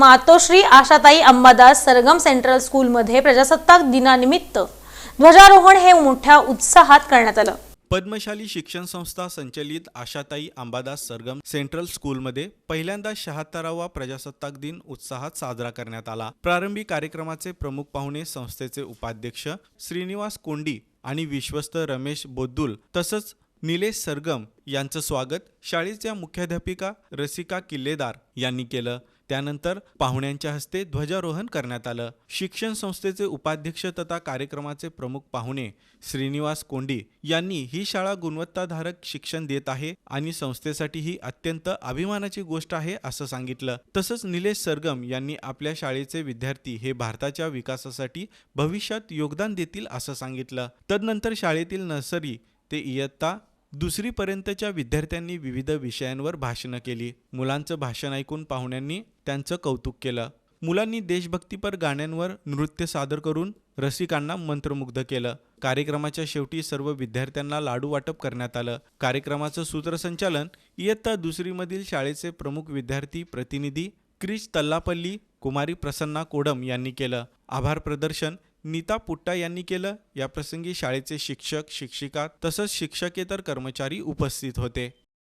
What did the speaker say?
मातोश्री आशाताई अंबादास सरगम सेंट्रल स्कूलमध्ये प्रजासत्ताक दिनानिमित्त ध्वजारोहण हे मोठ्या उत्साहात करण्यात आलं. पद्मशाली शिक्षण संस्था संचलित आशाताई अंबादास सरगम सेंट्रल स्कूलमध्ये पहिल्यांदा शहात्तरावा प्रजासत्ताक दिन उत्साहात साजरा करण्यात आला. प्रारंभी कार्यक्रमाचे प्रमुख पाहुणे संस्थेचे उपाध्यक्ष श्रीनिवास कोंडी आणि विश्वस्त रमेश बोद्दुल तसंच निलेश सरगम यांचं स्वागत शाळेच्या मुख्याध्यापिका रसिका किल्लेदार यांनी केलं. त्यानंतर पाहुण्यांच्या हस्ते ध्वजारोहण करण्यात आलं. शिक्षण संस्थेचे उपाध्यक्ष तथा कार्यक्रमाचे प्रमुख पाहुणे श्रीनिवास कोंडी यांनी ही शाळा गुणवत्ताधारक शिक्षण देत आहे आणि संस्थेसाठी ही अत्यंत अभिमानाची गोष्ट आहे असं सांगितलं. तसंच निलेश सरगम यांनी आपल्या शाळेचे विद्यार्थी हे भारताच्या विकासासाठी भविष्यात योगदान देतील असं सांगितलं. तदनंतर शाळेतील नर्सरी ते इयत्ता दुसरीपर्यंतच्या विद्यार्थ्यांनी विविध विषयांवर भाषणं केली. मुलांचं भाषण ऐकून पाहुण्यांनी त्यांचं कौतुक केलं. मुलांनी देशभक्तीपर गाण्यांवर नृत्य सादर करून रसिकांना मंत्रमुग्ध केलं. कार्यक्रमाच्या शेवटी सर्व विद्यार्थ्यांना लाडू वाटप करण्यात आलं. कार्यक्रमाचं सूत्रसंचालन इयत्ता दुसरीमधील शाळेचे प्रमुख विद्यार्थी प्रतिनिधी क्रिश तल्लापल्ली कुमारी प्रसन्ना कोडम यांनी केलं. आभार प्रदर्शन नीता पुट्टा यांनी केलं. याप्रसंगी शाळेचे शिक्षक शिक्षिका तसंच शिक्षकेतर कर्मचारी उपस्थित होते.